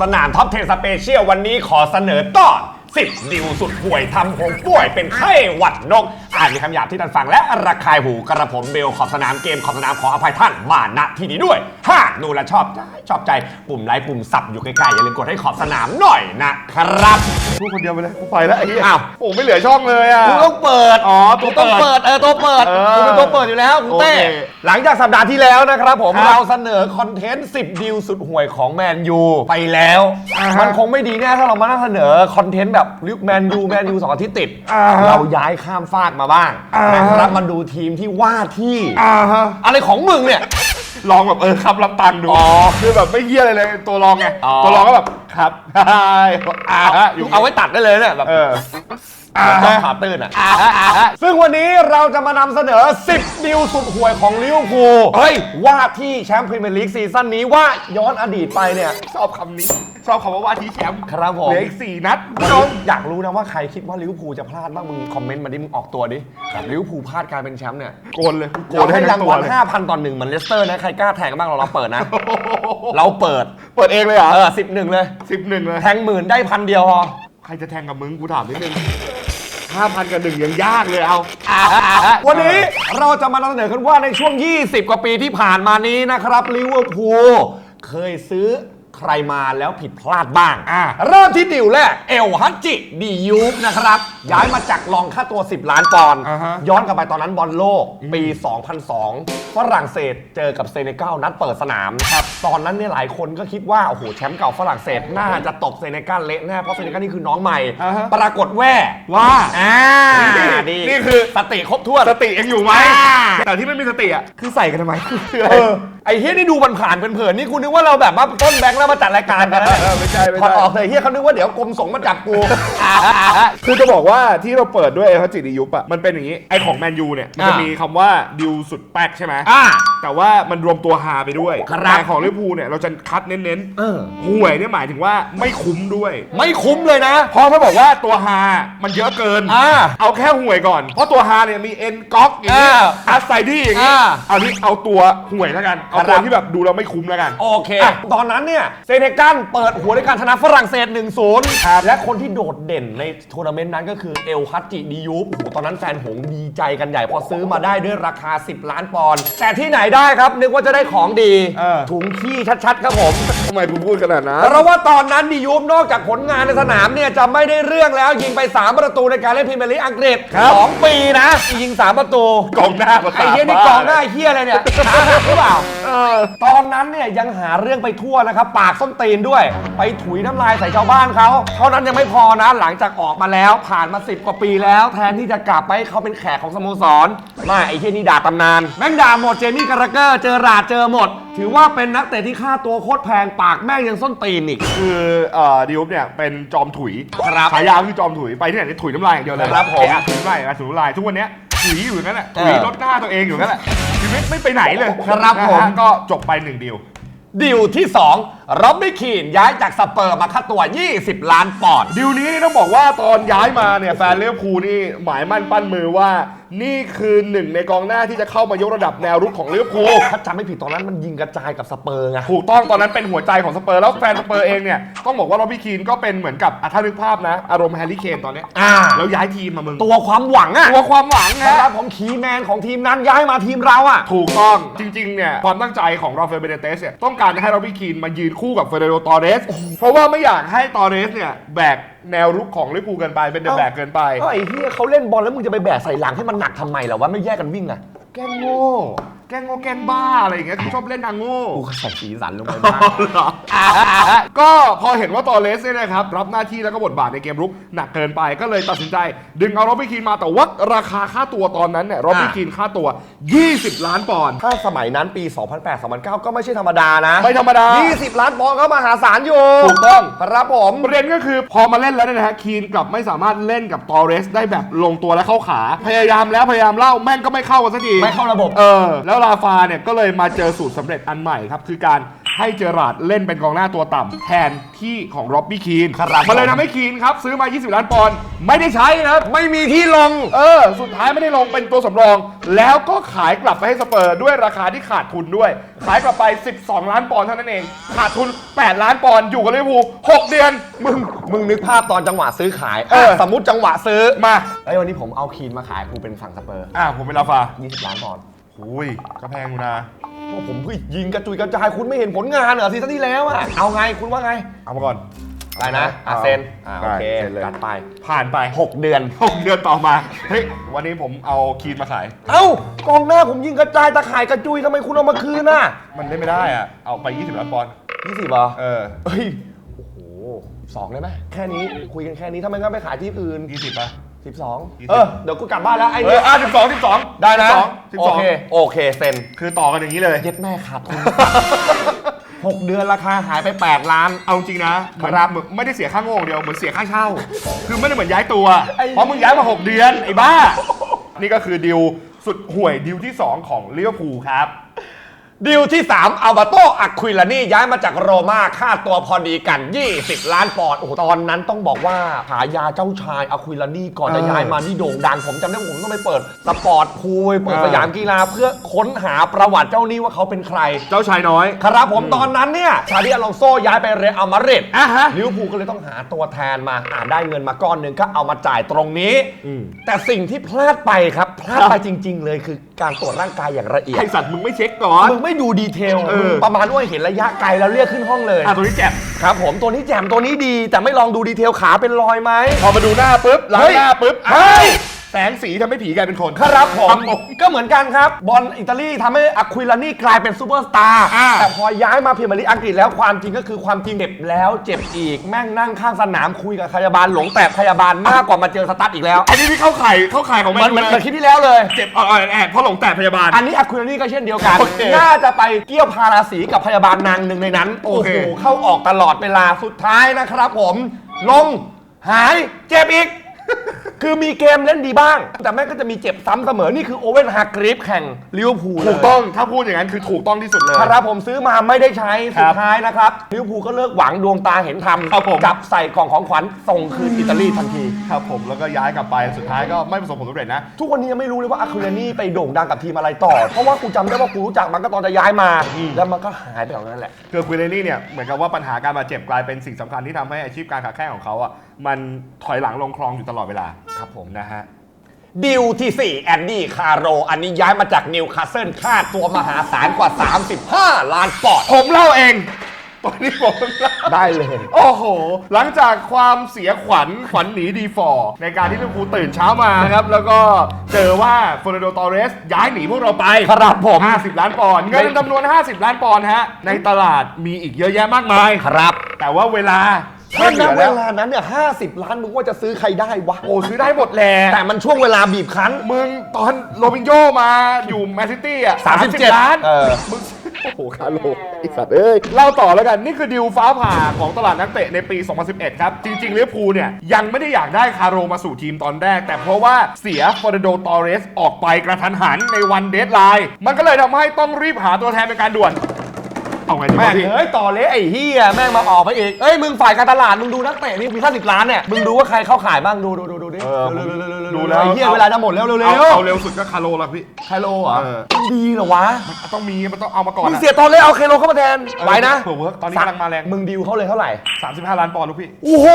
สนามท็อปเทนสเปเชียลวันนี้ขอเสนอตอน 10ดิวสุดห่วยทำหงป่วยเป็นไข้หวัดนก อ่านมีคำหยาบที่ท่านฟังและระคายหูกระผมเบลขอบสนามเกมขอบสนามขออภัยท่านมาณที่นี้ด้วยห้าดูแลวชอบใจชอบใจปุ่มไลค์ปุ่มสับอยู่ใกล้ๆอย่าลืมกดให้ขอบสนามหน่อยนะครับ พูดคนเดียวไปเลยกูไปแล้วไอ้เหี้ยอ้าว โอ้ไม่เหลือช่องเลยอะ กูต้องเปิด อ๋อตักูวต้องเปิดเปิด เออตัวเปิด เออกูเป็นตัวเปิดอยู่แล้วคุณเต้ โอเค หลังจากสัปดาห์ที่แล้วนะครับผมครับเราเสนอคอนเทนต์ 10 ดิวสุดห่วยของแมนยูไปแล้ว อ่าฮะมันคงไม่ดีแน่ถ้าเรามานั่งเสนอคอนเทนต์แบบลิแมนยูแมนยูสองอาทิตย์ติด อ่าฮะเราย้ายข้ามฟากมาบ้างอ่าฮะ นะครับมาดูทีมที่ว่าที่ อ่าฮะอะไรของมึงเนี่ย ลองแบบเออครับรับตังค์ดูอ๋อคือแบบไม่เหี้ยอะไรเลยตัวรองไงอ๋อ ตัวรองก็แบบครับใช่อ่าฮะอยู่เอาไว้ตัดได้เลยเนี่ยแบบ เออ อ่าขาตื้นอะ ซึ่งวันนี้เราจะมานำเสนอ 10 ดิวสุดห่วยของลิเวอร์พูลเฮ้ย ว่าที่แชมป์พรีเมียร์ลีกซีซั่นนี้ว่าย้อนอดีตไปเนี่ย ชอบคำนี้ ชอบคำว่าว่าที่แชมป์ครับผม เหลืออีกสี่นัดวันนี้อยากรู้นะว่าใครคิดว่าลิเวอร์พูลจะพลาดบ้างมึงคอมเมนต์มาดิมึงออกตัวดิลิเวอร์พูลพลาดการเป็นแชมป์เนี่ยโกนเลยโกเรานให้ให้ทั้รางงตัววัลเลย5,000ต่อหนึ่งเหมือนเลสเตอร์นะใครกล้าแทงกันบ้างเราเราเปิดนะ เราเปิดเปิดเองเลยเหรอเออสิบหนึ่งเลย สิบหนึ่งเลย แทงหมื่นได้พันเดียวพอ ใครจะแทงกับมึงกูถามนิดนึง ห้าพันกับหนึ่งยังยากเลยเอา วันนี้เราจะมานำเสนอกันว่าในช่วง 20 กว่าปีที่ผ่านมานี้นะครับลิเวอร์พูลเคยซื้อ ใครมาแล้วผิดพลาดบ้าง อ่า เริ่มที่ดิวแรกเอลฮัตจิดียูฟนะครับ ย้ายมาจากลองค่าตัว 10 ล้านปอนด์อ่าฮะ ย้อนกลับไปตอนนั้นบอลโลกปี 2002 ฝรั่งเศสเจอกับเซเนกัลนัดเปิดสนามครับตอนนั้นเนี่ยหลายคนก็คิดว่า โอ้โห แชมป์เก่าฝรั่งเศสน่าจะตกเซเนกัลเละแน่เพราะเซเนกัลนี่คือน้องใหม่ อ่าฮะ ปรากฏแว่ว่า อ่านี่นี่คือ สติครบถ้วน สติยังอยู่ไหมอ่า แต่ที่ไม่มีสติอะคือใส่กันทำไมคืออะไรเออ ไอ้เฮียนี่ดูมันผ่านๆเผินๆนี่คุณนึกว่าเราแบบว่าต้นแบงค์แล้วมาจัดรายการกันนะเออไม่ใช่ไม่ถอใช่ดออกเลยเฮียเขานึกว่าเดี๋ยวกรมสงฆ์มาจับกูคือจะบอกว่าที่เราเปิดด้วยเอลฮัจิดิยุปอะมันเป็นอย่างนี้ ไอของแมนยูเนี่ย มันจะอ่ามีมีคำว่าดิวสุดแป๊กใช่ไหมอ่า แต่ว่ามันรวมตัวฮาไปด้วยครับ แต่ของลิเวอร์พูลเนี่ยเราจะคัดเน้นเออ ๆห่วยเนี่ยหมายถึงว่าไม่คุ้มด้วย ไม่คุ้มเลยนะ เพราะถ้าบอกว่าตัวฮามันเยอะเกิน อ่าเอาแค่ห่วยก่อน เพราะตัวฮาเนี่ยมีเอ็นก๊อกอย่างนี้อ่าอัสไซดี้อย่างนี้อ่า เอานี่เอาตัวห่วยแล้วกัน เอาครัตัวบที่แบบดูเราไม่คุ้มแล้วกัน โอเค ตอนนั้นเนี่ยเซเนกัลเปิดหัวด้วยการชนะฝรั่งเศส 1-0ครับและคนที่โดดเด่นในทัวร์นาเมนต์นั้นก็คือเอลฮัตจิดิยูฟโอ้โหตอนนั้นแฟนหงส์ดีใจกันใหญ่ พอซื้อมาได้ด้วยราคา 10 ล้านปอนด์แต่ที่ไหนได้ครับ นึกว่าจะได้ของดี เออ ถุงขี้ชัดๆ ครับผม ทำไมคุณพูดขนาดนั้น เพราะว่าตอนนั้นดิยูมนอกจากผลงานในสนามเนี่ยจะไม่ได้เรื่องแล้วยิงไป 3 ประตูในการเล่นพรีเมียร์ลีกอังกฤษครับ สองปีนะ ยิง 3 ประตูกองหน้าประสาไอ้เฮียนี่กองหน้าเฮียอะไรเนี่ยขาหักหรือเปล่าเออตอนนั้นเนี่ยยังหาเรื่องไปทั่วนะครับ ปากส้นตีนด้วย ไปถุยน้ำลายใส่ชาวบ้านเขาเท่านั้นยังไม่พอนะหลังจากออกมาแล้ว ผ่านมา 10 กว่าปีแล้ว แทนที่จะกลับไปให้เขาเป็นแขกของสโมสรไม่ไอ้เฮียนี่ด่าตำนาน แม่งด่าหมดเจมี่การาเกอร์เจอราดเจอหมด ถือว่าเป็นนักเตะที่ค่าตัวโคตรแพงปากแม่งยังส้นตีนอีก คือเอ่อดิวเนี่ยเป็นจอมถุยครับฉายาคือจอมถุยไปที่ไหนนี่ถุยน้ำลายอย่างเดียวเลยครับผมไอ้อะถุยน้ำลายอะถุยน้ำลายทุกวันเนี้ย ถุยอยู่นั่นแหละถุยเออรถหน้าตัวเองอยู่นั่นแหละชีวิตไม่ไปไหนเลยครับนะฮะผมก็จบไปหนึ่งดิวดิวที่2ร็อบบี้คีนย้ายจากสเปอร์มาค่าตัว 20 ล้านปอนด์ ดิวนี้นี่ต้องบอกว่าตอนย้ายมาเนี่ยแฟนเลี้ยวภูลนี่หมายมั่นปั้นมือว่า นี่คือหนึ่งในกองหน้าที่จะเข้ามายกระดับแนวรุกของเลี้ยวภูล ถ้าจำไม่ผิดตอนนั้นมันยิงกระจายกับสเปอร์ไง ถูกต้องตอนนั้นเป็นหัวใจของสเปอร์แล้วแฟนสเปอร์เองเนี่ยต้องบอกว่าโรบี้คีนก็เป็นเหมือนกับอะถ้านึกภาพนะ อารมณ์แฮร์รี่เคนตอนเนี้ยอ่า แล้วย้ายทีมมามึงตัวความหวังอะตัวความหวังนะ นะครับผมคีย์แมนของทีมนั้นย้ายมาทีมเราอะ ถูกต้องจริงๆเนี่ยความตั้งใจของราฟาเอลเบเนเตสเนี่ยต้องการให้โรบี้คีนมายืนคู่กับเฟเดโรตอเรส เพราะว่าไม่อยากให้ตอเรสเนี่ยแบก แนวรุกของลิเวอร์พูลเกินไปเป็นเดอะแบกเกินไป ก็ไอ้เฮียเขาเล่นบอลแล้วมึงจะไปแบกใส่หลังให้มันหนักทำไมล่ะวะไม่แยกกันวิ่งอะแกล้งโง่ แกล้งโง่แกล้งบ้าอะไรอย่างเงี้ยชอบเล่นทางโง่กูใส่สีสันลงไปบ้างก็พอเห็นว่าตอเรสเนี่ยนะครับ รับหน้าที่แล้วก็บทบาทในเกมรุกหนักเกินไปก็เลยตัดสินใจ ดึงเอาโรบี้คีนมาแต่ว่าราคาค่าตัวตอนนั้นเนี่ยโรบี้คีนค่าตัว 20 ล้านปอนด์ถ้าสมัยนั้นปี 2008-2009 ก็ไม่ใช่ธรรมดานะ ไม่ธรรมดา 20 ล้านปอนด์ก็มหาศาลอยู่ถูกต้องครับผมประเด็นก็คือพอมาเล่นแล้วเนี่ยนะฮะคีนกลับไม่สามารถเล่นกับตอเรสได้แบบลงตัวและเข้าขา พยายามแล้วพยายามเล่าแม่งก็ไม่เข้ากันสักทีไม่เข้าระบบเออแล้วลาฟาเนี่ยก็เลยมาเจอสูตรสำเร็จอันใหม่ครับ คือการให้เจอราร์ดเล่นเป็นกองหน้าตัวต่ำแทนที่ของร็อบบี้คีนครับมันเลยทำให้คีนครับ ซื้อมา 20 ล้านปอนด์ไม่ได้ใช้นะครับ ไม่มีที่ลง เออ สุดท้ายไม่ได้ลงเป็นตัวสำรอง แล้วก็ขายกลับไปให้สเปอร์ด้วยราคาที่ขาดทุนด้วย ขายกลับไป 12 ล้านปอนด์เท่านั้นเอง ขาดทุน 8 ล้านปอนด์อยู่กับลิเวอร์พูล6เดือน มึง มึงนึกภาพตอนจังหวะซื้อขายเออ สมมติจังหวะซื้อมาไอ้ยวันนี้ผมเอาคีนมาขายกูเป็นฝั่งสเปอร์อะผมเป็นลาฟา 20ล้านปอนด์ หุยก็แพงอยู่นะ โอ้ผมเพิ่งยิงกระจุยกระจายคุณไม่เห็นผลงานเหรอซีซั่นที่แล้วอะเอาไงคุณว่าไง เอามาก่อนอะไรนะอะเอาเซ็นอะได้โอเคเซ็นเลย จัดไป ผ่านไป 6 เดือน 6 เดือนต่อมา เฮ้ย วันนี้ผมเอาคีนมาขาย เอ้ากองหน้าผมยิงกระจายตะข่ายกระจุยทำไมคุณเอามาคืนน่ะมันเล่นไม่ได้อะ เอาไป 20ล้านปอนด์20เหรอเออเฮ้ยโอ้โหสองได้ไหมแค่นี้คุยกันแค่นี้ทำไมก็ไปขายที่อื่น 20ป่ะ 12เออเดี๋ยวกูกลับบ้านแล้วไอ้เอเนี่อยอะ12 12ได้นะ12โอเคโอเคเซ็น12คือต่อกันอย่างนี้เลย เย็ดแม่ขาดทุน หกเดือนราคาหายไป 8 ล้าน เอาจริงนะเหมือนครับเหมือนไม่ได้เสียค่าโง่อย่างเดียว เหมือนเสียค่าเช่า คือไม่ได้เหมือนย้ายตัว ไอ้ เพราะมึงย้ายมา 6 เดือน ไอ้บ้า นี่ก็คือดิวสุดห่วยดิวที่ 2 ของลิเวอร์พูลครับ ดีลที่ 3อัลบาโตอักควิลานี่ย้ายมาจากโรม่าค่าตัวพอดีกัน 20 ล้านปอนด์โอ้โหตอนนั้นต้องบอกว่าหายาเจ้าชายอัควิลานี่ก่อนจะเออย้ายมานี่โด่งดัง ผมจำได้ว่าผมต้องไปเปิดสปอร์ตพูลไปเปิดเออสยามกีฬาเพื่อค้นหาประวัติเจ้านี้ว่าเขาเป็นใคร เจ้าชายน้อย ครับผมตอนนั้นเนี่ยชาดิอลองโซย้ายไปเรอัลมาดริดอะฮะ ลิเวอร์พูลก็เลยต้องหาตัวแทนมาอ่าได้เงินมาก้อนหนึ่งก็เอามาจ่ายตรงนี้อืมแต่สิ่งที่พลาดไปครับพลาดไปจริง ๆ เลยคือการตรวจร่างกายอย่างละเอียดไอสัตว์มึงไม่เช็คก่อน มึงไม่ดูดีเทลเออ มึงประมาณว่าเห็นระยะไกลแล้วเรียกขึ้นห้องเลยอะตัวนี้แจ็บครับผมตัวนี้แจ่มตัวนี้ดี แต่ไม่ลองดูดีเทลขาเป็นรอยไหมพอมาดูหน้าปุ๊บล้าเฮ้งยหน้าปุ๊บเฮ้ย แสงสีทำให้ผีกลายเป็นคนครับผมครับผมก็เหมือนกันครับ บอลอิตาลีทำให้อะควิลานี่กลายเป็นซูเปอร์สตาร์อ่าแต่พอย้ายมาพรีเมียร์ลีกอังกฤษแล้วความจริงก็คือความจริงเจ็บแล้วเจ็บอีกแม่งนั่งข้างสนามคุยกับพยาบาลหลงแตกพยาบาลมากกว่ามาเจอสตั๊ดอีกแล้วอันนี้ที่เข้าข่ายเข้าข่ายของแมมันนยูมันเลมันยคลิปที่แล้วเลยเจ็บอ่อนๆแอดเพราะหลงแตกพยาบาล อันนี้อะควิลานี่ก็เช่นเดียวกันโอเคน่าจะไปเกี่ยวพาราสีกับพยาบาลนางหนึ่งในนั้นโอโอ้เคโหเข้าออกตลอดเวลาสุดท้ายนะครับ ผมลงหายเจ็บอีก คือมีเกมเล่นดีบ้าง แต่แม่งก็จะมีเจ็บซ้ำเสมอ นี่คือโอเว่นฮากรีฟแข่งลิเวอร์พูลเลยถูกต้องถ้าพูดอย่างนั้นคือถูกต้องที่สุดเลย ครับผมซื้อมาไม่ได้ใช้ครัสุบดท้ายนะครับลิเวอร์พูลก็เลิกหวังดวงตาเห็นธรรมครับผมจับใส่กล่องของขวัญส่งคืนอิตาลีทันที ครับผมแล้วก็ย้ายกลับไปสุดท้ายก็ไม่ประสบผลสำเร็จนะ ทุกวันนี้ยังไม่รู้เลยว่าอาคูเรนี่ไปโด่งดังกับทีมอะไรต่อ เพราะว่ากูจำได้ว่ากูรู้จักมันก็ตอนจะย้ายมาอืมแล้วมันก็หายไปแบบนั้นแหละ คือควินเนนี่เนี่ยเหมือนกับว่าปัญหาการบาดเจ็บกลายเป็นสิ่งสำคัญที่ทำให้อาชีพการขาแข้งของเขาอะ มันถอยหลังลงคลองอยู่ตลอดเวลาครับผมนะฮะดิวที่ 4 แอนดี้คาร์โร อันนี้ย้ายมาจากนิวคาสเซิลค่าตัวมหาศาลกว่า 35 ล้านปอนด์ผมเล่าเองตอนนี้ผมเล่า ได้เลย โอ้โห หลังจากความเสียขวัญขวัญหนีดีฟอร์ในการที่ลิเวอร์พูลตื่นเช้ามาครับ แล้วก็เจอว่าเฟอร์นันโดตอเรส ย้ายหนีพวกเราไปครับผม 50 ล้านปอนด์เงินจำนวน 50 ล้านปอนด์ฮะ ในตลาดมีอีกเยอะแยะมากมาย ครับ แต่ว่าเวลา ถ้าไม่เหณลือเวแล้ว ลานั้นเนี่ย50ล้านมึงว่าจะซื้อใครได้วะโอ้ซื้อได้หมดแหละแต่มันช่วงเวลาบีบคั้น มึงตอนโรบินโยมาอยู่แมนซิตี้อะ37 ล้านเออ มึง โอ้โหคาโลไอสัตว์เอ้ย เล่าต่อแล้วกัน นี่คือดิวฟ้าผ่าของตลาดนักเตะในปี 2011 ครับ จริงๆลิเวอร์พูลเนี่ย ยังไม่ได้อยากได้คาโรมาสู่ทีมตอนแรก แต่เพราะว่าเสียฟอร์โดตอเรสออกไปกระทันหันในวันเดทไลน์ มันก็เลยทำให้ต้องรีบหาตัวแทนเป็นการด่วน เอาไงดีแม่วะงพี่ เอ้ยต่อเลยไอ้เฮียแม่งมาออกไปอีกเอ้ยมึงฝ่ายการตลาดมึงดูนักเตะนี่มีค่าสิบล้านเนี่ยมึงดูว่าใครเข้าขายบ้างดูดูดูดูดิเออเร็วๆๆๆๆดูแล้ว ไอ้เฮียเวลาจะหมดแล้วเร็วเอาๆเอาเร็วสุดก็คาโลละพี่ไคโลเหรอเออดีเหรอวะต้องมีมันต้องเอามาก่อนมึงอะ เสียตอนเลยเอาเคโลเข้ามาแทนไหวนะเผื่อเวิร์กตอนนี้กำลังมาแรง มึงดิวเขาเลยเท่าไหร่35 ล้านปอนด์ลูกพี่ โอ้โห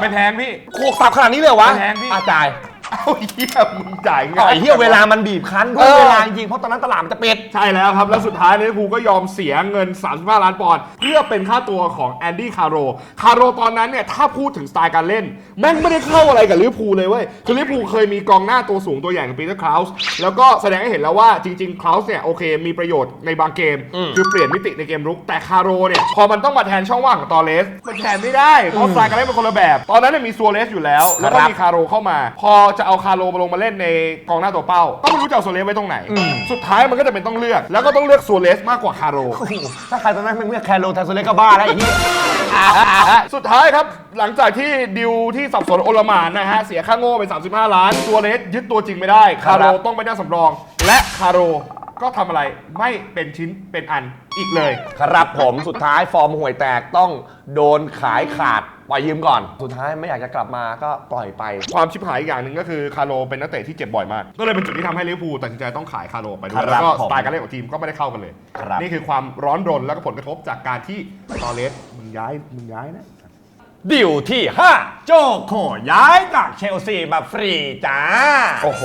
ไม่แพงพี่ โขกสับขนาดนี้เลยเหรอวะไม่แพงพี่ อาจ่าย เอาเหี้ยมึงจ่ายเอาง่ายไอ้เฮียเวลามันบีบคั้นด้วเอยอ เวลาจริงๆเพราะตอนนั้นตลาดมันจะปิด ใช่แล้วครับ แล้วสุดท้ายลิเวอร์พูลก็ยอมเสียเงิน 35 ล้านปอนด์เพื่อเป็นค่าตัวของแอนดี้คาโร คาโรตอนนั้นเนี่ย ถ้าพูดถึงสไตล์การเล่น แม่งไม่ได้เข้าอะไรกับลิเวอร์พูลเลยเว้ย คือลิเวอร์พูลเคยมีกองหน้าตัวสูงตัวใหญ่อย่างปีเตอร์คลาวส์แล้วก็แสดงให้เห็นแล้วว่าจริงๆคลาวส์เนี่ย โอเค มีประโยชน์ในบางเกมอืมคือเปลี่ยนมิติในเกมรุกแต่คาโรเนี่ยพอมันต้องมาแทนช่องว่างของตอเลสมันแทนไม่ได้เพราะสไตล์การเล่นเป็นคนละแบบ ตอนนั้นเนี่ยมีซัวเรสอยู่แล้วแล้วก็ครับมีคาโรเข้ามา พอจะเอาคาโรมาลงมาเล่นในกองหน้าตัวเป้า ก็ไม่รู้จะเอาซัวเรสไว้ตรงไหน สุดท้ายมันก็จะเป็นต้องเลือก แล้วก็ต้องเลือกซัวเรสมากกว่าคาโรโอ้โหถ้าใครตอนนั้นไม่เลือกแคโรแทนโซเลสก็บ้าแล้วไอ้เหี้ยสุดท้ายครับ หลังจากที่ดิวที่สับสนโอลหมานนะฮะ เสียค่าโง่ไป 35 ล้านซัวเรสยึดตัวจริงไม่ได้ คาโรต้องไปนั่งสำรอง และคาโร ก็ทำอะไรไม่เป็นชิ้นเป็นอันอีกเลย ครับผมสุดท้ายฟอร์มห่วยแตกต้องโดนขายขาดปล่อยยืมก่อน สุดท้ายไม่อยากจะกลับมาก็ปล่อยไป ความชิบหายอีกอย่างหนึ่งก็คือคาร์โลเป็นนักเตะที่เจ็บบ่อยมาก ก็เลยเป็นจุดที่ทำให้ลิเวอร์พูลตัดสินใจต้องขายคาร์โลไปด้วครัยบแล้วก็ผมสไตล์การเล่นของทีมก็ไม่ได้เข้ากันเลย ครับ นี่คือความร้อนรนแล้วก็ผลกระทบจากการที่ตอเลสมึงย้ายมึงย้ายนะ ดิวที่ 5 โจโคย้ายจากเชลซีมาฟรีจ้า โอ้โห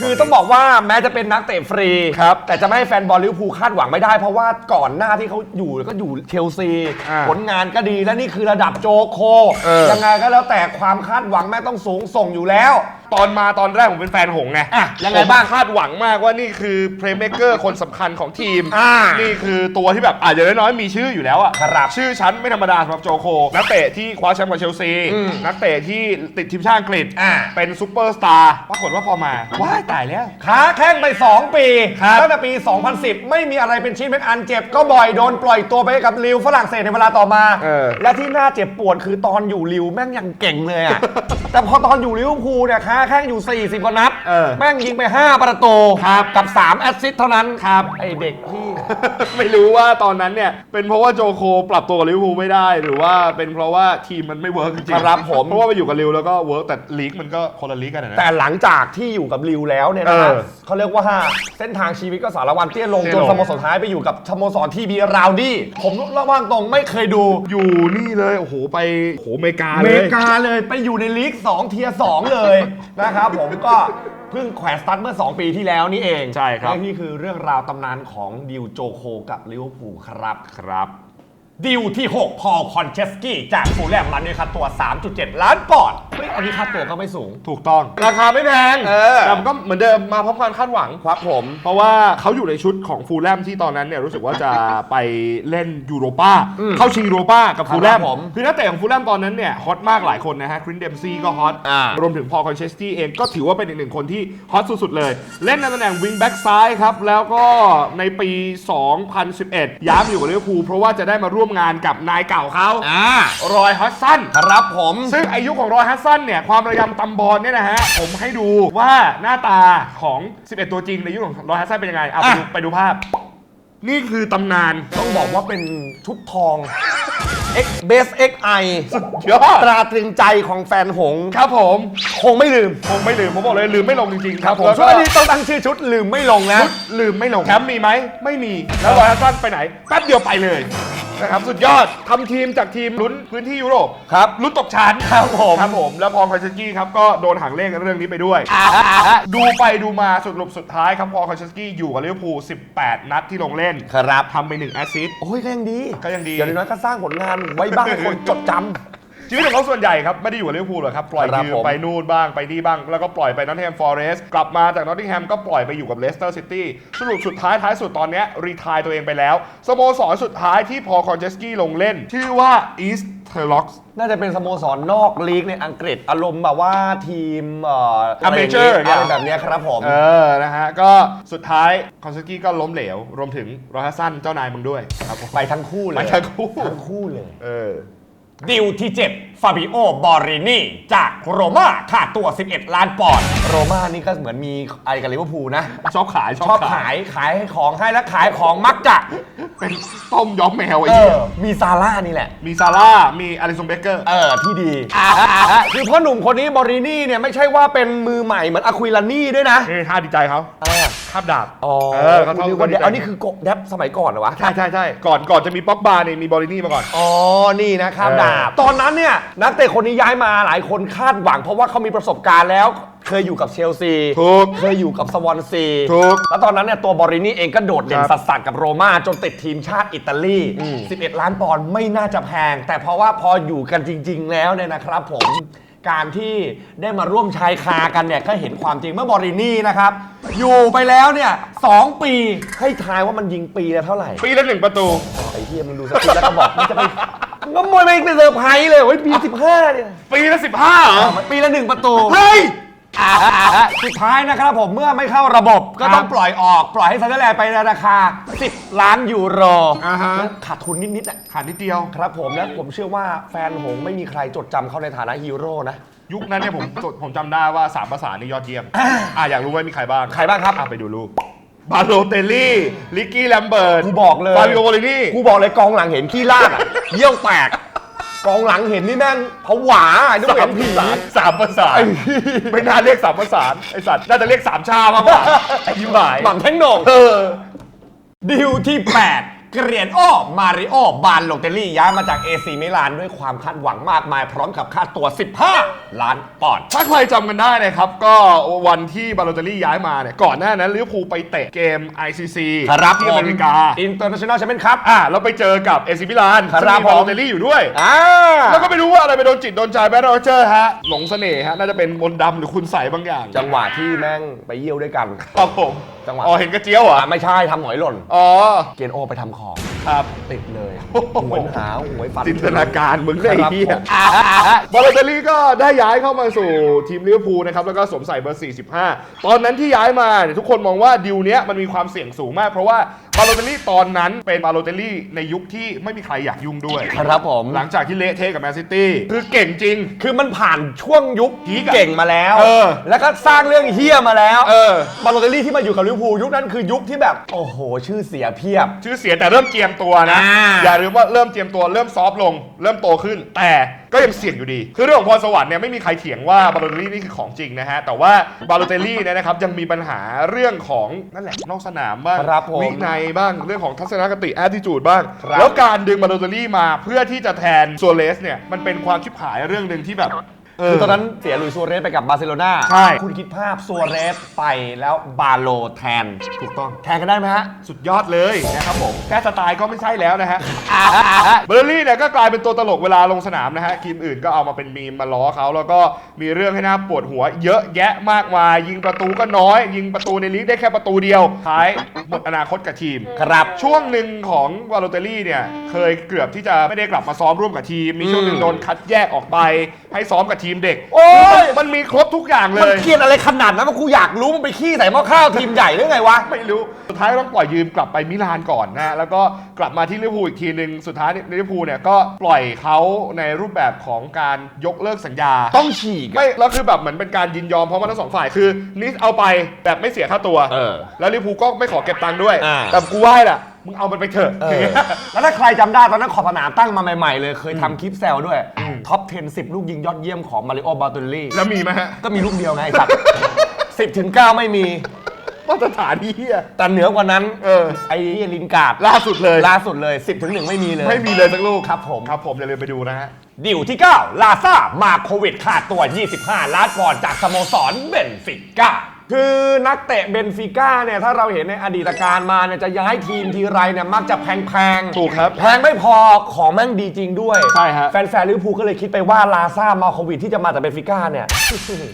คือต้องบอกว่าแม้จะเป็นนักเตะฟรี ครับ แต่จะไม่ให้แฟนบอลลิเวอร์พูลคาดหวังไม่ได้ เพราะว่าก่อนหน้าที่เขาอยู่ก็อยู่เชลซี อ่าผลงานก็ดีและนี่คือระดับโจโค เออ ยังไงก็แล้วแต่ความคาดหวังแม่งต้องสูงส่งอยู่แล้ว ตอนมาตอนแรกผมเป็นแฟนหงส์ไงอะยังไงบ้างผมคาดหวังมากว่านี่คือเพลย์เม k เกอร์คนสำคัญของทีม อ่านี่คือตัวที่แบบอาจจะอย่างน้อยๆมีชื่ออยู่แล้วอะครับชื่อชั้นไม่ธรรมดาสำหรับโจโค นักเตะที่คว้าแชมป์กับเชลซีอืมนักเตะที่ติดทีมชาติอังกฤษ อ่า เป็นซูเปอร์สตาร์ปรากฏว่าพอมาว้ายตายแล้วค้าแข้งไป 2 ปีครับตั้งแต่ปี 2010 ไม่มีอะไรเป็นชิ้นเป็นอันเจ็บ ก็บ่อยโดนปล่อยตัวไปให้กับลิวฝรั่งเศสในเวลาต่อมา เออ และที่น่าเจ็บปวดคือตอนอยู่ลิวแม่งยังเก่งเลยอะ แต่พอตอนอยู่ลิเวอร์พูลเนี่ยค้าแข้งอยู่ 40กว่านัดเออ แม่งยิงไป 5 ประตูครับกับ 3 แอสซิสต์เท่านั้นครับไอเด็กที่ ไม่รู้ว่าตอนนั้นเนี่ย เป็นเพราะว่าโจโคปรับตัวกับลิเวอร์พูลไม่ได้ หรือว่าเป็นเพราะว่าทีมมันไม่เวิร์กจริงๆครับผมเพราะว่าไปอยู่กับลิวแล้วก็เวิร์กแต่ลีกมันก็คนละลีกกันนะ แต่หลังจากที่อยู่กับลิวแล้วเนี่ยนะครับเออเขาเรียกว่าเส้นทางชีวิตก็สารวันเตี้ยลงเตี้จยนลง สโมสรสุดท้ายไปอยู่กับสโมสรทีบีราวดี้ผมระว่างตรงไม่เคยดูอยู่นี่เลยโอ้โหไปโอ้โหอเมริกาอเลเมย ริกาเลยไปอยู่ในลีก2เทียร์2เลยนะครับผมก็เพิ่งแขวนสตั๊ดเมื่อ 2 ปีที่แล้วนี่เองใช่ครับ และนี่คือเรื่องราวตำนานของดิวโจโคกับลิเวอร์พูลครับ ครับ ดิวที่ 6 พอลคอนเชสกี้ จากฟูลแลมมาด้วยค่าตัว 3.7 ล้านปอนด์เฮ้ยอันนี้ค่าตัวก็ไม่สูง ถูกต้อง ราคาไม่แพงเออ แต่มันก็เหมือนเดิมมาพร้อมความคาดหวัง ครับผม เพราะว่าเขาอยู่ในชุดของฟูลแลมที่ตอนนั้นเนี่ยรู้สึกว่าจะไปเล่นยูโรป้าอืมเข้าชิงยูโรป้ากับครับฟูลแลมผมคือนักเตะของฟูลแลมตอนนั้นเนี่ยฮอตมากหลายคนนะฮะครินเดมซีก็ฮอตอ่ารวมถึงพอลคอนเชสตี้เองก็ถือว่าเป็นอีกหนึ่งคนที่ฮอตสุดๆเลย เล่นในตำแหน่งวิงแบ็กซ้ายครับแล้วก็ในปี 2011 ย้ายมาอยู่กับลิเวอร์พูลเพราะว่าจะได้มาร่วมงานกับนายเก่าเขาอ่ารอยฮัสซันครับผม ซึ่งอายุของรอยฮัสซันเนี่ยความระยำตำบอลเนี่ยนะฮะ ผมให้ดูว่าหน้าตาของ 11 ตัวจริงในยุคของรอยฮัสซันเป็นยังไงเอาไปดูอะ ไปดูภาพ นี่คือตำนานต้องบอกว่าเป็นชุดทอง X Base XI ยอดตราตรึงใจของแฟนหงส์ครับผมคงไม่ลืมคงไม่ลืมผมบอกเลยลืมไม่ลงจริงๆครับผมชุดอันนี้ต้องตั้งชื่อชุดลืมไม่ลงนะชุดลืมไม่ลงแชมป์มีไหมไม่มีแล้วรอยฮัสซันไปไหนแป๊บเดียวไปเลยนะครับสุดยอดทำทีมจากทีมลุ้นพื้นที่ยุโรปครับลุ้นตกชั้นครับผมครับผมแล้วพอลคอนเชสกี้ครับก็โดนหางเลขเรื่องนี้ไปด้วย ดูไปดูมาสรุปสุดท้ายครับพอลคอนเชสกี้อยู่กับลิเวอร์พูล18 นัดที่ลงเล่นครับทำไป1แอสซิสต์ โอ้ยก็ยังดีก็ยังดี อย่างน้อยก็สร้างผลงานไว้บ้างให้คนจดจำ ชีวิตของเขาส่วนใหญ่ครับไม่ได้อยู่กับลิเวอร์พูลหรอกครับปล่อยครับยืมผมไปนู่นบ้างไปนี่บ้าง แล้วก็ปล่อยไปนอตติงแฮมฟอเรสต์กลับมาจากนอตติงแฮมก็ปล่อยไปอยู่กับเลสเตอร์ซิตี้สรุปสุดท้ายท้ายสุดตอนเนี้ยรีทายตัวเองไปแล้วสโมสรสุดท้ายที่พอลคอนเชสกี้ลงเล่น ชื่อว่าอีสเทอร์ล็อกน่าจะเป็นสโมสรนอกลีกในอังกฤษอารมณ์แบบว่าทีมเอ่ออะไร Amateur อย่างงี้อะไรแบบเนี้ยครับผม เออ นะฮะ ก็สุดท้ายคอนเชสกี้ก็ล้มเหลว รวมถึงรอยฮัสซันเจ้านายมึงด้วยครับผมไปทั้งคู่เลย ไปทั้งคู่ ทั้งคู่เลย เออ ดิวที่7ฟาบิโอบอรินีจากโรม่าค่าตัว 11 ล้านปอนด์โรม่านี่ก็เหมือนมีไอกับลิเวอร์พูลนะ ชอบขายชอบขายขายของให้แล้วขายของมักจะ เป็นต้มย้อมแมวไอ้เอเหี้อยมีซาร่านี่แหละ มีซาร่า มีอลิซงเบเกอร์ เออที่ดี คือพ่อหนุ่มคนนี้บอรินี่เนี่ยไม่ใช่ว่าเป็นมือใหม่เหมือนอะควิลานี่ด้วยนะนี่ท่าดีใจเขาอะไรอะคาบดาบอ๋อเออเขาเท่าคุณเขาดีดีใจเอานี่คือกบแดบสมัยก่อนเหรอวะ ใช่ใช่ใช่ก่อนก่อนจะมีป๊อกบาร์เนี่ยมีบอรินี่มาก่อน อ๋อ นี่นะครับเออดาบ ตอนนั้นเนี่ยนักเตะคนนี้ย้ายมาหลายคนคาดหวัง เพราะว่าเขามีประสบการณ์แล้ว เคยอยู่กับเชลซีถูกเคยอยู่กับสวอนซีถูกแล้วตอนนั้นเนี่ยตัวบอรินี่เองก็โดดเด่นครับสัสๆกับโรม่าจนติดทีมชาติอิตาลี อืม 11 ล้านปอนด์ไม่น่าจะแพง แต่เพราะว่าพออยู่กันจริง ๆ แล้วเนี่ยนะครับผมการที่ได้มาร่วมชายคากันเนี่ยก็เห็นความจริงเมื่อบอรินี่นะครับ อยู่ไปแล้วเนี่ยสองปีให้ทายว่ามันยิงปีละเท่าไหร่ ปีละหนึ่งประตู ไอ้เฮียมึงดูสกิลแล้วก็บอกมันจะไปก็มวยไม่เป็นเซอร์ไพรส์เลยเว้ยปีสิบห้าเนี่ยปีละสิบห้าเหรอปีละหนึ่งประตู เฮ้ย สุดท้ายนะครับผมเมื่อไม่เข้าระบบก็ต้องครับปล่อยออก ปล่อยให้ซันเดอร์แลนด์ไปในราคา 10 ล้านยูโรอ่าฮะ ขาดทุนนิดๆอะขาดนิดเดียว ครับผมและผมเชื่อว่าแฟนหงส์ไม่มีใครจดจำเขาในฐานะฮีโร่นะ ยุคนั้นเนี่ยผมจดผมจำได้ว่าสามภาษานี่ยอดเยี่ยม อะอยากรู้ว่ามีใครบ้างใครบ้างครับ อะไปดูรูปบาโลเตลลี่ ลิกกี้แลมเบิร์ตกูบอกเลย ฟาบิโอโบลินี่ กูบอกเลยกองหลังเห็นขี้ลาดอะเยี่ยวแตก กองหลังเห็นนี่แม่งผวานึกว่าสาเห็มนผีภาษานสามภาษานไม่น่าเรียกสามภาษานไอสัตว์น่าจะเรียกสามชามากกว่าไอ้ยิ้มหายหม่ำแท่งโหนงเออ ดิวที่ 8 เกรียนอ้อมาริโอบานโลเตลลี่ย้ายมาจากเอซีมิลานด้วยความคาดหวังมากมายพร้อมกับค่าตัว 15 ล้านปอนด์ ถ้าใครจำกันได้นะครับ ก็วันที่บาโลเตลลี่ย้ายมาเนี่ย ก่อนหน้านั้นลิเวอร์พูลไปเตะเกม ICC ครับที่อเมริกา อินเตอร์เนชั่นแนลแชมเปี้ยนครับอ่าเราไปเจอกับเอซิมิลานครับซึ่งมีบาโลผมเตลลี่อยู่ด้วย อ่า แล้วก็ไม่รู้ว่าอะไรไปโดนจิตโดนใจแบรนด์โรเจอร์ฮะ หลงเสน่ห์ฮะ น่าจะเป็นมนต์ดำหรือคุณใสยบางอย่างจังหวะที่แม่งไปเยี่ยวด้วยกัน ครับผมจังหวะ อ๋อเห็นกระเจียวเหรออะไม่ใช่ทำหอยหล่น อ๋อ เกรียนโอไปทำของ ครับติดเลยโอ้โหหวยหาหวยฟันจินตนาการมึงได้ครับไอ้เหี้ยผมบาโลเตลลี่ก็ได้ย้ายเข้ามาสู่ทีมลิเวอร์พูลนะครับแล้วก็สวมใส่เบอร์ 45 ตอนนั้นที่ย้ายมาเนี่ยทุกคนมองว่าดิวเนี้ยมันมีความเสี่ยงสูงมาก เพราะว่าบาโลเตลลี่ตอนนั้นเป็นบาโลเตลลี่ในยุคที่ไม่มีใครอยากยุ่งด้วยครับผมหลังจากที่เละเทะกับแมนซิตี้คือเก่งจริง คือมันผ่านช่วงยุคพีคอะเก่งมาแล้วเออแล้วก็สร้างเรื่องเฮี้ยมาแล้วเออบาโลเตลลี่ที่มาอยู่กับลิเวอร์พูลยุคนั้นคือยุคที่แบบโอ้โห ชื่อเสียเพียบ ชื่อเสียงแต่เริ่มเจียมตัวนะ อ่า อย่าลืมว่าเริ่มเจียมตัวเริ่มซอฟต์ลง เริ่มโตขึ้น แต่ก็ยังเสี่ยงอยู่ดี คือเรื่องของพรสวรรค์เนี่ยไม่มีใครเถียงว่าบาโลเตลลี่นี่คือของจริงนะฮะ แต่ว่าบาโลเตลลี่เนี่ยนะครับยังมีปัญหาเรื่องของนั่นแหละนอกสนามบ้างครับผมวินัยบ้างเรื่องของทัศนคติ attitude บ้าง ครับ แล้วการดึงบาโลเตลลี่มาเพื่อที่จะแทนซัวเรสเนี่ยมันเป็นความชิบหายเรื่องหนึ่งที่แบบเคือตอนนั้นเสียหลุยส์ซัวเรสไปกับบาร์เซโลนาใช่ คุณคิดภาพซัวเรสไปแล้วบาโลแทน ถูกต้อง แทนกันได้ไหมฮะ สุดยอดเลยนะครับผมแค่สไตล์ก็ไม่ใช่แล้วนะฮะ เบอร์ลี่เนี่ยก็กลายเป็นตัวตลกเวลาลงสนามนะฮะทีมอื่นก็เอามาเป็นมีมมาล้อเขาแล้วก็มีเรื่องให้น่าปวดหัว เยอะแยะมากมาย ยิงประตูก็น้อย ยิงประตูในลีกได้แค่ประตูเดียวท้ายหมดอนาคตกับทีม ครับ ช่วงหนึ่งของวาโลเตลลี่เนี่ยเคยเกือบที่จะไม่ได้กลับมาซ้อมร่วมกับทีม มีช่วงหนึ่งโดนคัดแยกออกไปให้ซ้อมกับทีมเด็กโอ้ยมันมันมีครบทุกอย่างเลมันยเกลียดอะไรขนาดนั้นมันกูอยากรู้มันไปขี้ใส่หม้อข้าวทีมใหญ่หรือไงวะ ไม่รู้ สุดท้ายก็ต้องปล่อยยืมกลับไปมิลานก่อนนะแล้วก็กลับมาที่ลิเวอร์พูลอีกทีหนึ่งสุดท้ายลิเวอร์พูลเนี่ยก็ปล่อยเขาในรูปแบบของการยกเลิกสัญญา ต้องฉีกอะ ไม่แล้วคือแบบเหมือนเป็นการยินยอมเพราะมันทั้งสองฝ่ายคือนิสเอาไปแบบไม่เสียค่าตัว เออแล้วลิเวอร์พูลก็ไม่ขอเก็บตังค์ด้วย อ่า แต่กูไหว้แหละ มึงเอามันไปเถอะเออย่างอเงี้ยแล้วถ้าใครจำได้ตอนนั้นขอบสนามตั้งมาใหม่ ๆ เลย เคยทำคลิปแซวด้วยอืมท็อป 10 10 ลูกยิงยอดเยี่ยมของมาริโอบาตุลลี่แล้วมีไหมฮะก็มีลูกเดียวไงไอ้สัตว์ สิบถึงเก้าไม่มี มาตรฐานที่เฮีย แต่เหนือกว่านั้นเออ ไอ้เหี้ยลินการ์ดล่าสุดเลย ล่าสุดเลย10ถึง1ไม่มีเลย ไม่มีเลยสักลูกครับผม ครับผมอย่าลืมไปดูนะฮะ ดิวที่ 9 ลาซ่ามาโควิดค่าตัว 25 ล้านปอนด์จากสโมสรเบนฟิก้า คือนักเตะเบนฟิก้าเนี่ยถ้าเราเห็นในอดีตการมาเนี่ยจะย้ายทีมทีไรเนี่ยมักจะแพงๆถูกครับแพงไม่พอของแม่งดีจริงด้วยใช่ฮะ แฟนๆลิเวอร์พูลก็เลยคิดไปว่าลาซ่ามาโควิดที่จะมาจากเบนฟิก้าเนี่ย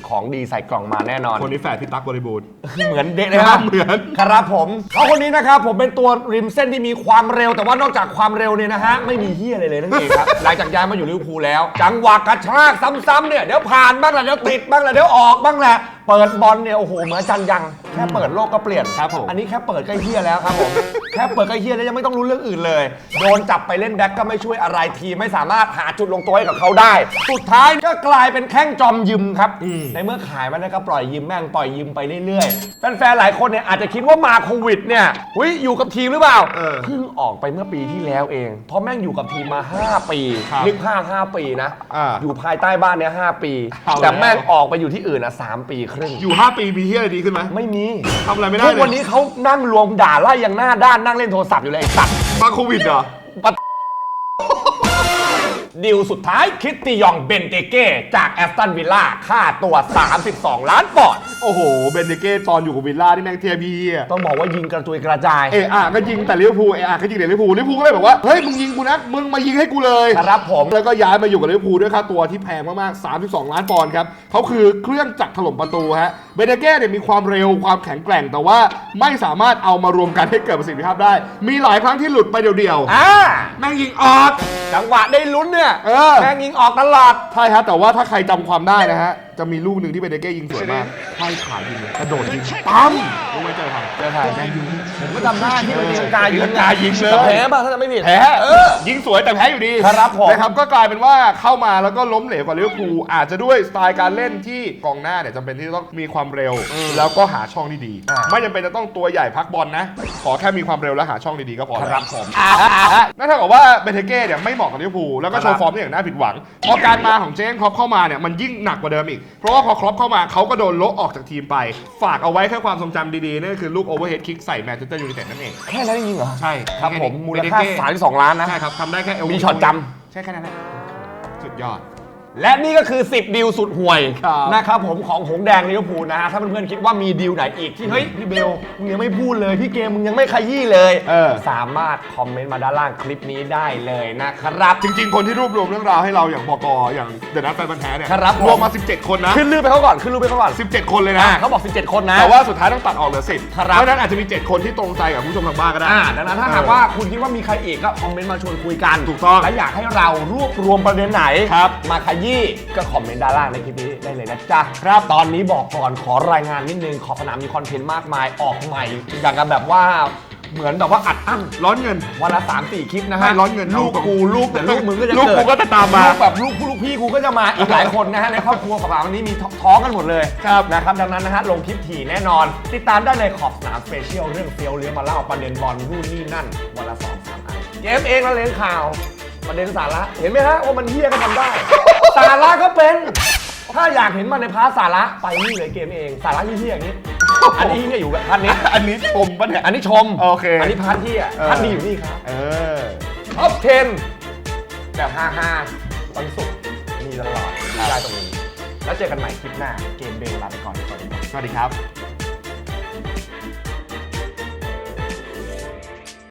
ของดีใส่กล่องมาแน่นอน คนนี้แฝดพี่ตั๊กบริบูรณ์ เหมือนเด็กเลยครับเหมือน ครับผมเขาคนนี้นะครับผมเป็นตัวริมเส้นที่มีความเร็ว แต่ว่านอกจากความเร็วเนี่ยนะฮะไม่มีเฮียอะไรเลยนั่นเองครับ หลังจากย้ายมาอยู่ลิเวอร์พูลแล้ว จังหวะกระชากซ้ำๆเนี่ยเดี๋ยวผ่านบ้างแหละเดี๋ยวติดบ้างแหละเดี๋ยวออกบ้างแหละเปิดบอลเนี่ยโอ้โหเหมือนจันยัง แค่เปิดโลกก็เปลี่ยนครับผม อันนี้แค่เปิดก็เฮียแล้วครับผมแค่เปิดก็เฮียแล้วยังไม่ต้องรู้เรื่องอื่นเลย โดนจับไปเล่นแบ็คก็ไม่ช่วยอะไรทีมไม่สามารถหาจุดลงตัวให้กับเขาได้ สุดท้ายก็กลายเป็นแข้งจอมยืมครับ ในเมื่อขายมันก็ปล่อยยืมแม่งปล่อยยืมไปเรื่อยๆ แฟนๆหลายคนเนี่ยอาจจะคิดว่ามาโควิดเนี่ยหุยอยู่กับทีมหรือเปล่าเออเพิ่งออกไปเมื่อปีที่แล้วเอง เพราะแม่งอยู่กับทีมมา 5 ปีครับนึกภาพ5ปีนะอ่าอยู่ภายใต้บ้านเนี่ย5ปีเอาแต่แม่งแล้วออกไปอยู่ที่อื่นอะ3ปีครึ่งอยู่ 5 ปีมีเฮียอะไรดีขึ้นไหมไม่มีทำอะไรไม่ได้ทุกเลยวันนี้เขานั่งรวมด่าไล่อย่างหน้าด้านนั่งเล่นโทรศัพท์อยู่เลยไอ้สัตว์มาโควิดเหรอ ดิวสุดท้ายคิตติยองเบนเตเก้จากแอสตันวิลล่าค่าตัว 32 ล้านปอนด์โอ้โห เบนเดเก้ตอนอยู่กับวิลล่าที่แม่งเทียบีอะต้องบอกว่ายิงกระจุยกระจาย เออาก็ยิงแต่ลิเวอร์พูลเออาก็ยิงแต่ลิเวอร์พูลลิเวอร์พูลก็เลยบอกว่า เฮ้ย มึงยิงกูนะ มึงมายิงให้กูเลยครับผม แล้วก็ย้ายมาอยู่กับลิเวอร์พูลด้วยค่าตัวที่แพงมากๆ 32 ล้านปอนด์ครับเขาคือเครื่องจักรถล่มประตูฮะ เบนเดเก้เนี่ยมีความเร็วความแข็งแกร่ง แต่ว่าไม่สามารถเอามารวมกันให้เกิดประสิทธิภาพได้ มีหลายครั้งที่หลุดไปเดี่ยวอ่าๆแม่งยิงออก จังหวะได้ลุ้นเนี่ยเออ แม่งยิงออกตลอด ใช่ฮะแต่ว่าถ้าใครจำความได้นะฮะ จะมีลูกหนึ่งที่เบนเดเก้ยิงสวยมากไขว้ขายิงเลยกระโดดยิงปั๊มรู้ไหมเจอใครเจอใครแมนยู ผมก็จำได้ที่มันตีลังกายิงตีลังกายิงเลยแต่แพ้ป่ะถ้าจะไม่ผิดแพ้เออยิงสวยแต่แพ้อยู่ดีครับผมนะครับก็กลายเป็นว่าเข้ามาแล้วก็ล้มเหลวกว่าลิเวอร์พูลอาจจะด้วยสไตล์การเล่นที่กองหน้าเนี่ยจำเป็นที่จะต้องมีความเร็ว แล้วก็หาช่องที่ดีอ่าไม่จำเป็นจะต้องตัวใหญ่พักบอลนะ ขอแค่มีความเร็วและหาช่องดีๆก็พอครับผมนั่นเท่ากับว่าเบนเทเก้เนี่ยไม่เหมาะกับลิเวอร์พูลแล้วก็โชครัว์บฟอร์มได้อย่างน่าผิดหวังพอการมาของเจนครอปเข้ามาเนี่ยมันยิ่งหนักกว่าเดิมอีก เพราะว่าพอครอปเข้ามาเขาก็โดนโละออกจากทีมไป ฝากเอาไว้แค่ความทรงจำดีๆนั่นก็คือลูกโอเวอร์เฮดคิกใส่แมนเชสเตอร์ยูไนเต็ดนั่นเอง แค่นั้นจริงเหรอใช่ครับผมแมูลค่าเบนเทเก้32ล้านนะ ใช่ครับทำได้แค่เอลมีช็อตจใช่แค่นั้นแหละสุดยอด และนี่ก็คือ 10ดิวสุดห่วยครับนะครับผมของหงแดงลิเวอร์พูลนะฮะถ้าเพื่อนๆคิดว่ามีดิวไหนอีกที่เฮ้ยพี่เบลมึงยังไม่พูดเลยพี่เกมมึงยังไม่ขยี้เลยเออ สามารถคอมเมนต์มาด้านล่างคลิปนี้ได้เลยนะครับ จริง ๆ คนที่รวบรวมเรื่องราวให้เราอย่างบกอย่างเดอะนัทแฟนพันธ์แท้เนี่ยครับผม รวมมา 17 คนนะ ขึ้นรูปไปเขาก่อนขึ้นรูปไปเขาก่อน17 คนเลยนะ อ่าเขาบอก 17 คนนะ แต่ว่าสุดท้ายต้องตัดออกเหลือ10ครับเพราะฉะนั้นอาจจะมี 7 คนที่ตรงใจกับผู้ชมทางบ้านก็ได้ อ่าดังนั้นถ้าหากว่าคุณคิดว่ามีใครอีกก็คอมเมนต์มาชวนคุยกันถูกต้องและอยากให้เรารวบรวมประเด็นไหนครับมาขยี้ก็คอมเมนต์ด้านล่างในคลิปนี้ได้เลยนะจ๊ะครับตอนนี้บอกก่อนขอรายงานนิดนึงขอบสนามมีคอนเทนต์มากมายออกใหม่อย่างกับแบบว่าเหมือนแบบว่าอัดอั้นร้อนเงิน วันละสามสี่คลิปนะฮะไม่ร้อนเงินลูกกูลูกแต่ลูกมึงก็จะลูกกูเดก็จะตามมา ลูกแบบลูกลูกพี่กูก็จะมาอีกหลายคนนะฮะในครอบครัวของเราวันนี้มีท้องกันหมดเลยครับนะครับดังนั้นนะฮะลงคลิปถี่แน่นอน ติดตามได้ในขอบสนามสเปเชียลเรื่องเฟี้ยวเลี้ยงมาเล่าประเด็นบอลนู่นนี่นั่นวันละสองสามอันเกมเองแล้วเลี้ยงข่าว ประเด็นสาระเห็นไหมฮะว่ามันเฮี้ยก็ทำได้ สาระก็เป็น ถ้าอยากเห็นมันในพาร์ทสาระไปนี่เลยเกมเองสาระเฮี้ยๆอย่างนี้ อันนี้เฮี้ยอยู่แบบพาร์ทนี้ อันนี้ชมปะเนี่ย อันนี้ชมโอเค อันนี้พาร์ทเฮี้ยเออพาร์ทดีอยู่นี่ครับเออท็อป10แบบ5-5วันศุกร์มีตลอดดูได้ตรงนี้ แล้วเจอกันใหม่คลิปหน้าเกมเบลลาไปก่อนสวัสดีครับสวัสดีครับ